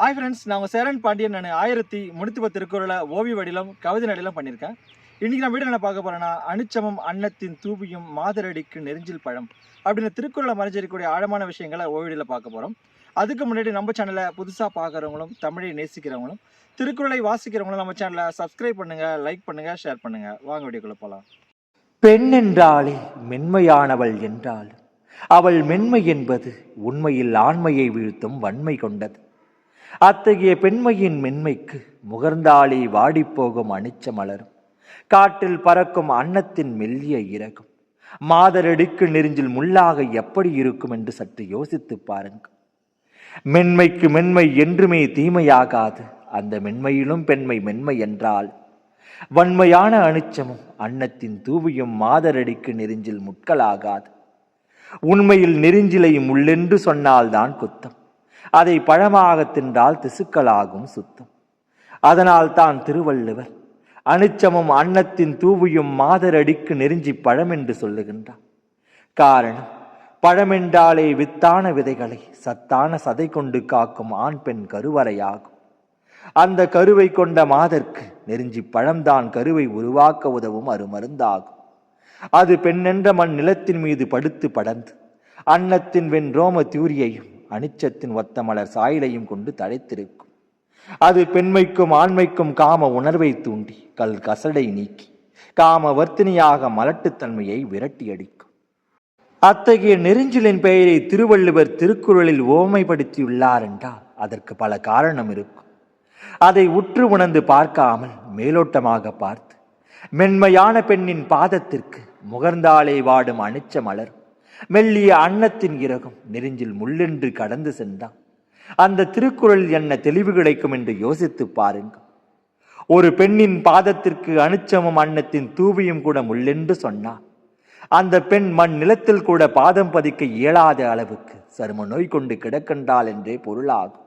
Hi friends நான் உங்கள் சேரன் பாண்டியன். நான் ஆயிரத்தி முன்னூற்றி திருக்குறளை ஓவிய வடிலம் கவிதை நடிலம் பண்ணியிருக்கேன். இன்றைக்கி நான் வீடியோ என்ன பார்க்க போகிறேன்னா அனுச்சமம் அன்னத்தின் தூபியும் மாதரடிக்கு நெருஞ்சில் பழம் அப்படின்னு திருக்குறளை மறைஞ்சிருக்கக்கூடிய ஆழமான விஷயங்களை ஓவியடியில் பார்க்க போகிறோம் அதுக்கு முன்னாடி நம்ம சேனலை புதுசாக பார்க்குறவங்களும் தமிழை நேசிக்கிறவங்களும் திருக்குறளை வாசிக்கிறவங்களும் நம்ம சேனலை சப்ஸ்கிரைப் பண்ணுங்கள் லைக் பண்ணுங்கள் ஷேர் பண்ணுங்கள் வாங்க வீடியோக்குள்ளே போகலாம் பெண் என்றாலே மென்மையானவள் என்றால் அவள் மென்மை என்பது உண்மையில் ஆண்மையை வீழ்த்தும் வன்மை கொண்டது. அத்தகைய பெண்மையின் மென்மைக்கு முகர்ந்தாளி வாடிப்போகும் அணிச்ச மலரும் காட்டில் பறக்கும் அன்னத்தின் மெல்லிய இறகும். மாதரடிக்கு நெறிஞ்சில் முள்ளாக எப்படி இருக்கும் என்று சற்று யோசித்துப் பாருங்கள். மென்மைக்கு மென்மை என்றுமே தீமையாகாது. அந்த மென்மையிலும் பெண்மை மென்மை என்றால் வன்மையான அனுச்சமும் அன்னத்தின் தூவியும் மாதரடிக்கு நெறிஞ்சில் முட்களாகாது. உண்மையில் நெறிஞ்சிலை முள்ளென்று சொன்னால்தான் குத்தம். அதை பழமாக தின்றால் திசுக்களாகும் சுத்தம். அதனால் தான் திருவள்ளுவர் அனுச்சமும் அன்னத்தின் தூவியும் மாதரடிக்கு நெருஞ்சி பழம் என்று சொல்லுகின்றார். காரணம் பழமென்றாலே வித்தான விதைகளை சத்தான சதை கொண்டு காக்கும் ஆண் பெண் கருவறையாகும். அந்த கருவை கொண்ட மாதர்க்கு நெருஞ்சி பழம்தான் கருவை உருவாக்க உதவும் அருமருந்தாகும். அது பெண்ணென்ற மண் நிலத்தின் மீது படுத்து படர்ந்து அன்னத்தின் வெண் ரோம தூரியையும் அனிச்சத்தின் ஒத்த மலர் சாயலையும் கொண்டு தழைத்திருக்கும். அது பெண்மைக்கும் ஆண்மைக்கும் காம உணர்வை தூண்டி கல் கசடை நீக்கி காம வர்த்தினியாக மலட்டுத்தன்மையை விரட்டி அடிக்கும் அத்தகைய நெருஞ்சிலின் பெயரை திருவள்ளுவர் திருக்குறளில் ஓமைப்படுத்தியுள்ளார் என்றால் அதற்கு பல காரணம் இருக்கும். அதை உற்று உணர்ந்து பார்க்காமல் மேலோட்டமாக பார்த்து மென்மையான பெண்ணின் பாதத்திற்கு முகர்ந்தாலே வாடும் அனிச்ச மலர் மெல்லிய அன்னத்தின் இறகும். நெருஞ்சில் முள்ளென்று கடந்து சென்றான். அந்த திருக்குறள் என்ன தெளிவு கிடைக்கும் என்று யோசித்து பாருங்கள். ஒரு பெண்ணின் பாதத்திற்கு அனுச்சமம் அன்னத்தின் தூவியும் கூட முள்ளென்று சொன்னார் அந்த பெண் மண் நிலத்தில் கூட பாதம் பதிக்க இயலாத அளவுக்கு சரும நோய் கொண்டு கிடக்கின்றாள் என்றே பொருளாகும்.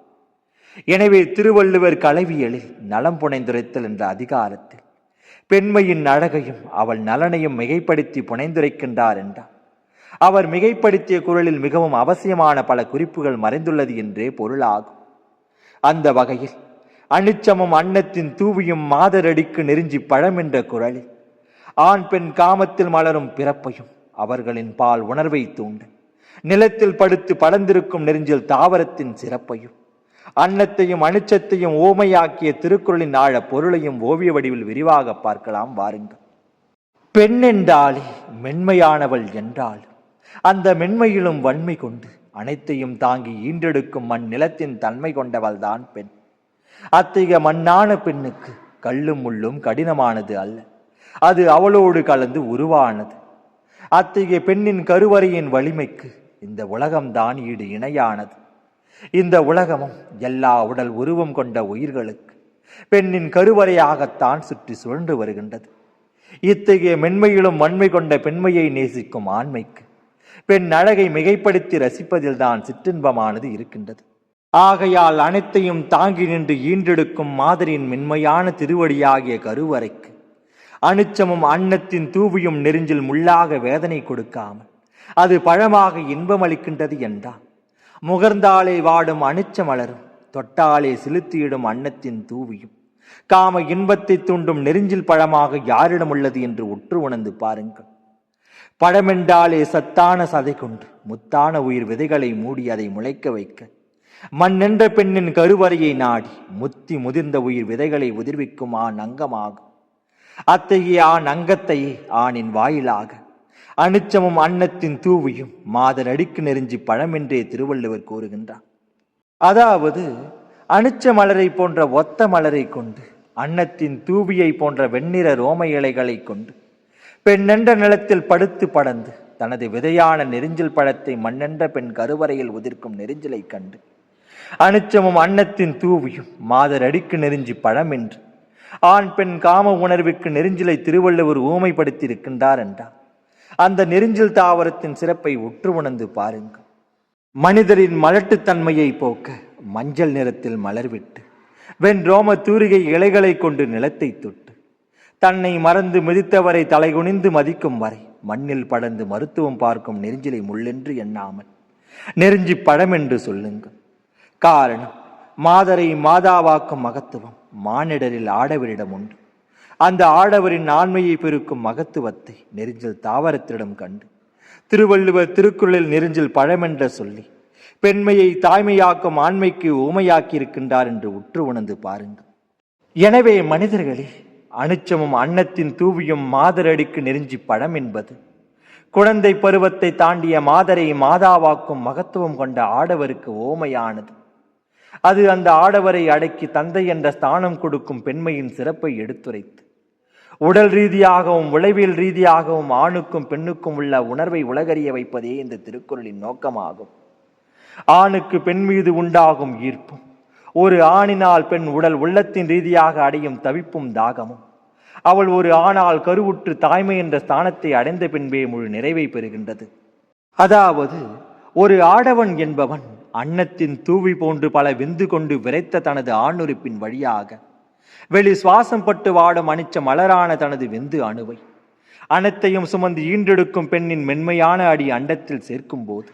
எனவே திருவள்ளுவர் கலவியலில் நலம் புனைந்துரைத்தல் என்ற அதிகாரத்தில் பெண்மையின் அழகையும் அவள் நலனையும் மிகைப்படுத்தி புனைந்துரைக்கின்றார் என்றார். அவர் மிகைப்படுத்திய குரலில் மிகவும் அவசியமான பல குறிப்புகள் மறைந்துள்ளது என்றே பொருளாகும். அந்த வகையில் அனிச்சமும் அன்னத்தின் தூவியும் மாதரடிக்கு நெருஞ்சி பழம் என்ற குரலில் ஆண் பெண் காமத்தில் மலரும் பிறப்பையும் அவர்களின் பால் உணர்வை தூண்டு நிலத்தில் படுத்து படர்ந்திருக்கும் நெருஞ்சில் தாவரத்தின் சிறப்பையும் அன்னத்தையும் அனிச்சத்தையும் ஓமையாக்கிய திருக்குறளின் ஆழ பொருளையும் ஓவிய வடிவில் விரிவாக பார்க்கலாம் வாருங்கள். பெண் என்றாலே மென்மையானவள் என்றால் அந்த மென்மையிலும் வன்மை கொண்டு அனைத்தையும் தாங்கி ஈன்றெடுக்கும் மண் நிலத்தின் தன்மை கொண்டவள்தான் பெண். அத்தகைய மண்ணான பெண்ணுக்கு கல்லும் முள்ளும் கடினமானது அல்ல. அது அவளோடு கலந்து உருவானது. அத்தகைய பெண்ணின் கருவறையின் வலிமைக்கு இந்த உலகம்தான் ஈடு இணையானது. இந்த உலகமும் எல்லா உடல் உருவம் கொண்ட உயிர்களுக்கு பெண்ணின் கருவறையாகத்தான் சுற்றி சுழன்று வருகின்றது. இத்தகைய மென்மையிலும் வன்மை கொண்ட பெண்மையை நேசிக்கும் ஆண்மைக்கு பெண் அழகை மிகைப்படுத்தி ரசிப்பதில்தான் சிற்றின்பமானது இருக்கின்றது. ஆகையால் அனைத்தையும் தாங்கி நின்று ஈன்றெடுக்கும் மாதிரியின் மென்மையான திருவடியாகிய கருவறைக்கு அனுச்சமும் அன்னத்தின் தூவியும் நெருஞ்சில் முள்ளாக வேதனை கொடுக்காமல் அது பழமாக இன்பமளிக்கின்றது என்றான் முகர்ந்தாலே வாடும் அனிச்ச மலரும் தொட்டாலே செலுத்தியிடும் அன்னத்தின் தூவியும் காம இன்பத்தை தூண்டும் நெருஞ்சில் பழமாக யாரிடம் உள்ளது என்று உற்று உணர்ந்து பாருங்கள். பழமென்றாலே சத்தான சதை கொண்டு முத்தான உயிர் விதைகளை மூடி அதை முளைக்க வைக்க. மண்ணென்ற பெண்ணின் கருவறையை நாடி முத்தி முதிர்ந்த உயிர் விதைகளை உதிர்விக்கும் ஆண் அங்கமாகும் அத்தகைய ஆண் அங்கத்தையே ஆணின் வாயிலாக. அனுச்சமும் அன்னத்தின் தூவியும் மாதர் அடிக்கு நெருஞ்சி பழமென்றே திருவள்ளுவர் கூறுகின்றார். அதாவது அனுச்ச மலரை போன்ற ஒத்த மலரை கொண்டு அன்னத்தின் தூவியை போன்ற வெண்ணிற ரோம இலைகளை கொண்டு பெண்ணென்ற நிலத்தில் படுத்து படந்து தனது விதையான நெருஞ்சில் பழத்தை மண்ணென்ற பெண் கருவறையில் உதிர்க்கும் நெருஞ்சிலை கண்டு அனுச்சமும் அன்னத்தின் தூவியும் மாதர் அடிக்கு நெருஞ்சி பழம் என்று ஆண் பெண் காம உணர்வுக்கு நெருஞ்சிலை திருவள்ளுவர் ஊமைப்படுத்தியிருக்கின்றார் என்றார். அந்த நெருஞ்சில் தாவரத்தின் சிறப்பை உற்று உணர்ந்து பாருங்கள். மனிதரின் மலட்டுத்தன்மையை போக்க மஞ்சள் நிறத்தில் மலர்விட்டு வெண் ரோம தூரிகை இலைகளை கொண்டு நிலத்தை தொட்டு தன்னை மறந்து மிதித்தவரை தலைகுனிந்து மதிக்கும் வரை மண்ணில் படந்து மருத்துவம் பார்க்கும் நெருஞ்சிலை முள்ளென்று எண்ணாமல் நெருஞ்சி பழம் என்று சொல்லுங்கள். காரணம் மாதரை மாதாவாக்கும் மகத்துவம் மானிடரில் ஆடவரிடம் உண்டு. அந்த ஆடவரின் ஆண்மையை பெருக்கும் மகத்துவத்தை நெறிஞ்சல் தாவரத்திடம் கண்டு திருவள்ளுவர் திருக்குறளில் நெருஞ்சில் பழமென்ற சொல்லி பெண்மையை தாய்மையாக்கும் ஆண்மைக்கு ஊமையாக்கி இருக்கின்றார் என்று உற்று உணர்ந்து பாருங்கள். எனவே மனிதர்களே அனுச்சமும் அன்னத்தின் தூவியும் மாதரடிக்கு நெருஞ்சி பழம் என்பது. குழந்தை பருவத்தை தாண்டிய மாதரை மாதாவாக்கும் மகத்துவம் கொண்ட ஆடவருக்கு ஓமையானது. அது அந்த ஆடவரை அடக்கி தந்தை என்ற ஸ்தானம் கொடுக்கும் பெண்மையின் சிறப்பை எடுத்துரைத்து. உடல் ரீதியாகவும் உளவியல் ரீதியாகவும் ஆணுக்கும் பெண்ணுக்கும் உள்ள உணர்வை உலகறிய வைப்பதே இந்த திருக்குறளின் நோக்கமாகும். ஆணுக்கு பெண் மீது உண்டாகும் ஈர்ப்பும் ஒரு ஆணினால் பெண் உடல் உள்ளத்தின் ரீதியாக அடையும் தவிப்பும் தாகமும். அவள் ஒரு ஆணால் கருவுற்று தாய்மை என்ற ஸ்தானத்தை அடைந்த பின்பே முழு நிறைவை பெறுகின்றது. அதாவது ஒரு ஆடவன் என்பவன் அன்னத்தின் தூவி போன்று பல விந்து கொண்டு விரைத்த தனது ஆணுறுப்பின் வழியாக வெளி சுவாசம் பட்டு வாடும் அனிச்ச மலரான தனது விந்து அணுவை அனைத்தையும் சுமந்து ஈண்டெடுக்கும் பெண்ணின் மென்மையான அடி அண்டத்தில் சேர்க்கும் போது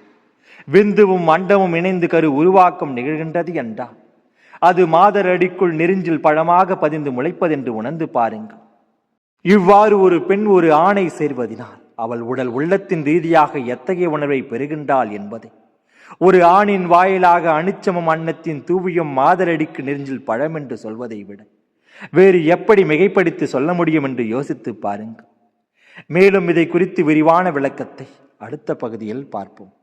விந்துவும் அண்டமும் இணைந்து கரு உருவாக்கம் நிகழ்கின்றது என்றால் அது மாதரடிக்குள் நெருஞ்சில் பழமாக பதிந்து முளைப்பதென்று உணர்ந்து பாருங்கள். இவ்வாறு ஒரு பெண் ஒரு ஆணை சேர்வதினால் அவள் உடல் உள்ளத்தின் ரீதியாக எத்தகைய உணர்வை பெறுகின்றாள் என்பதை. ஒரு ஆணின் வாயிலாக அனிச்சமும் அன்னத்தின் தூவியும் மாதரடிக்கு நெருஞ்சில் பழம் என்று சொல்வதை விட வேறு எப்படி மிகைப்படுத்தி சொல்ல முடியும் என்று யோசித்து பாருங்கள். மேலும் இதை குறித்து விரிவான விளக்கத்தை அடுத்த பகுதியில் பார்ப்போம்.